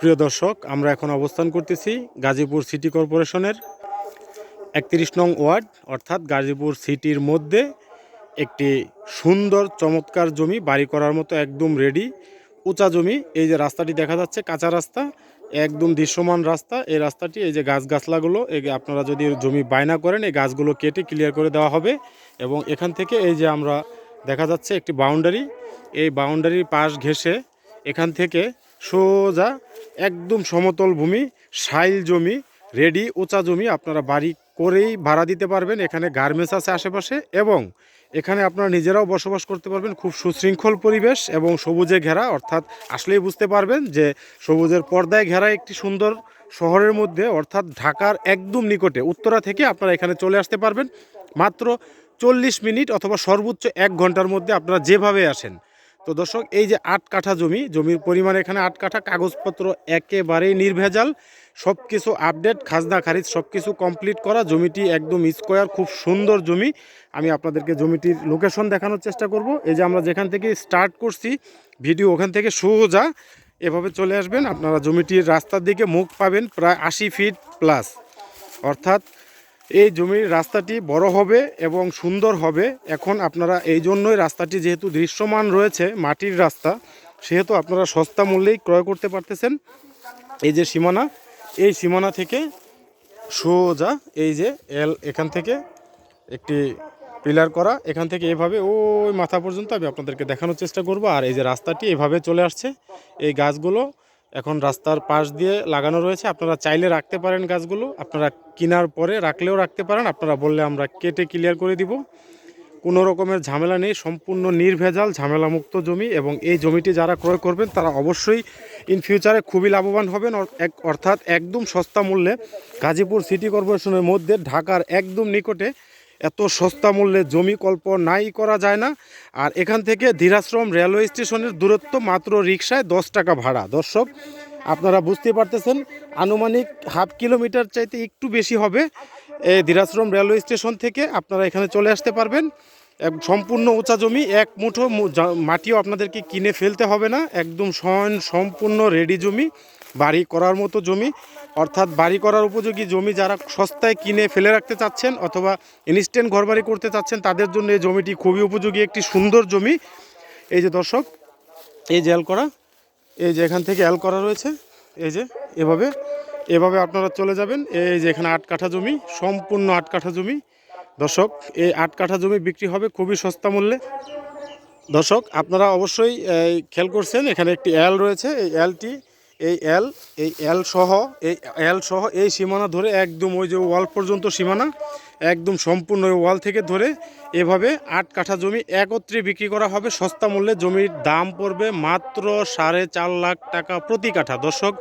প্রিয় দর্শক, আমরা এখন অবস্থান করতেছি গাজীপুর সিটি কর্পোরেশনের একত্রিশ নং ওয়ার্ড, অর্থাৎ গাজীপুর সিটির মধ্যে একটি সুন্দর চমৎকার জমি বাড়ি করার মতো একদম রেডি উঁচা জমি। এই যে রাস্তাটি দেখা যাচ্ছে, কাঁচা রাস্তা, একদম দৃশ্যমান রাস্তা। এই রাস্তাটি, এই যে গাছ গাছলাগুলো এই আপনারা যদি জমি বায়না করেন, এই গাছগুলো কেটে ক্লিয়ার করে দেওয়া হবে এবং এখান থেকে এই যে আমরা দেখা যাচ্ছে একটি বাউন্ডারি এই বাউন্ডারির পাশ ঘেঁষে এখান থেকে সোজা একদম সমতল ভূমি সাইল জমি, রেডি উঁচা জমি আপনারা বাড়ি করেই ভাড়া দিতে পারবেন। এখানে গার্মেন্টস আছে আশেপাশে এবং এখানে আপনারা নিজেরাও বসবাস করতে পারবেন খুব সুশৃঙ্খল পরিবেশ এবং সবুজে ঘেরা। অর্থাৎ আসলেই বুঝতে পারবেন যে সবুজের পর্দায় ঘেরা একটি সুন্দর শহরের মধ্যে, অর্থাৎ ঢাকার একদম নিকটে, উত্তরা থেকে আপনারা এখানে চলে আসতে পারবেন। মাত্র চল্লিশ মিনিট অথবা সর্বোচ্চ এক ঘণ্টার মধ্যে আপনারা যেভাবে আসেন তো দর্শক, এই যে আট কাঠা জমি, জমির পরিমাণ এখানে আট কাঠা, কাগজপত্র একেবারেই নির্ভেজাল। সব কিছু আপডেট, খাজনা, খারিজ সব কিছু কমপ্লিট করা। জমিটি একদম স্কোয়ার, খুব সুন্দর জমি। আমি আপনাদেরকে জমিটির লোকেশন দেখানোর চেষ্টা করব। এই যে আমরা যেখান থেকে স্টার্ট করছি, ভিডিও ওখান থেকে সোজা এভাবে চলে আসবেন। আপনারা জমিটির রাস্তার দিকে মুখ পাবেন, প্রায় আশি ফিট প্লাস। অর্থাৎ এই জমির রাস্তাটি বড় হবে এবং সুন্দর হবে। এখন আপনারা এই জন্যই রাস্তাটি যেহেতু দৃশ্যমান রয়েছে, মাটির রাস্তা, সেহেতু আপনারা সস্তা মূল্যেই ক্রয় করতে পারতেছেন। এই যে সীমানা, এই সীমানা থেকে সোজা এই যে এল, এখান থেকে একটি পিলার করা, এখান থেকে এভাবে ওই মাথা পর্যন্ত আমি আপনাদেরকে দেখানোর চেষ্টা করব। আর এই যে রাস্তাটি এভাবে চলে আসছে, এই গাছগুলো এখন রাস্তার পাশ দিয়ে লাগানো রয়েছে। আপনারা চাইলে রাখতে পারেন গাছগুলো। আপনারা কেনার পরে রাখলেও রাখতে পারেন। আপনারা বললে আমরা কেটে ক্লিয়ার করে দিব। কোনো রকমের ঝামেলা নেই। সম্পূর্ণ নির্ভেজাল, ঝামেলামুক্ত জমি এবং এই জমিটি যারা ক্রয় করবেন, তারা অবশ্যই ইন ফিউচারে খুবই লাভবান হবেন। এক- অর্থাৎ একদম সস্তা মূল্যে গাজীপুর সিটি কর্পোরেশনের মধ্যে ঢাকার একদম নিকটে এত সস্তা মূল্যে জমি কল্প নাই করা যায় না। আর এখান থেকে ধীরাশ্রম রেলওয়ে স্টেশনের দূরত্ব মাত্র রিক্সায় দশ টাকা ভাড়া। দর্শক, আপনারা বুঝতে পারতেছেন, আনুমানিক হাফ কিলোমিটার চাইতে একটু বেশি হবে এই ধীরাশ্রম রেলওয়ে স্টেশন থেকে। আপনারা এখানে চলে আসতে পারবেন। সম্পূর্ণ উঁচা জমি, এক মুঠো মাটিও আপনাদেরকে কিনে ফেলতে হবে না। একদম সম্পূর্ণ রেডি জমি। বাড়ি করার মতো জমি, অর্থাৎ বাড়ি করার উপযোগী জমি যারা সস্তায় কিনে ফেলে রাখতে চাচ্ছেন অথবা ইনস্ট্যান্ট ঘরবাড়ি করতে চাচ্ছেন, তাদের জন্য এই জমিটি খুবই উপযোগী একটি সুন্দর জমি। এই যে দর্শক, এই যে করা, এই যে এখান থেকে এল করা রয়েছে, এই যে এভাবে এভাবে আপনারা চলে যাবেন। এই যে এখানে আট কাঠা জমি, সম্পূর্ণ আট কাঠা জমি। দর্শক, এই আট কাঠা জমি বিক্রি হবে খুবই সস্তা মূল্যে। দর্শক, আপনারা অবশ্যই খেয়াল করছেন, এখানে একটি অ্যাল রয়েছে, এই এলটি এই এল এই এল সহ, এই এল সহ এই সীমানা ধরে একদম ওই যে ওয়াল পর্যন্ত সীমানা, একদম সম্পূর্ণ ওই ওয়াল থেকে ধরে এভাবে আট কাঠা জমি একত্রে বিক্রি করা হবে। সস্তা মূল্যে জমির দাম পড়বে মাত্র সাড়ে চার লাখ টাকা প্রতি কাঠা। দর্শক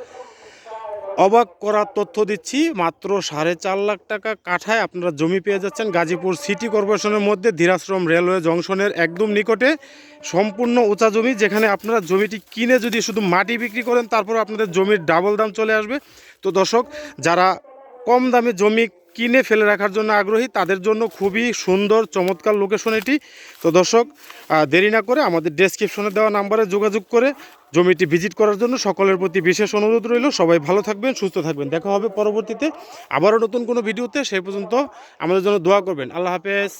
অবাক করার তথ্য দিচ্ছি, মাত্র সাড়ে চার লাখ টাকা কাঠায় আপনারা জমি পেয়ে যাচ্ছেন গাজীপুর সিটি কর্পোরেশনের মধ্যে ধীরাশ্রম রেলওয়ে জংশনের একদম নিকটে। সম্পূর্ণ উঁচা জমি যেখানে আপনারা জমিটি কিনে যদি শুধু মাটি বিক্রি করেন তারপর আপনাদের জমির ডাবল দাম চলে আসবে। তো দর্শক, যারা কম দামে জমি কিনে ফেলে রাখার জন্য আগ্রহী, তাদের জন্য খুবই সুন্দর, চমৎকার লোকেশন এটি। তো দর্শক দেরি না করে আমাদের ডেসক্রিপশনে দেওয়া নাম্বারে যোগাযোগ করে জমিটি ভিজিট করার জন্য সকলের প্রতি বিশেষ অনুরোধ রইল। সবাই ভালো থাকবেন, সুস্থ থাকবেন। দেখা হবে পরবর্তীতে আবারও নতুন কোনো ভিডিওতে। সেই পর্যন্ত আমাদের জন্য দোয়া করবেন। আল্লাহ হাফেজ।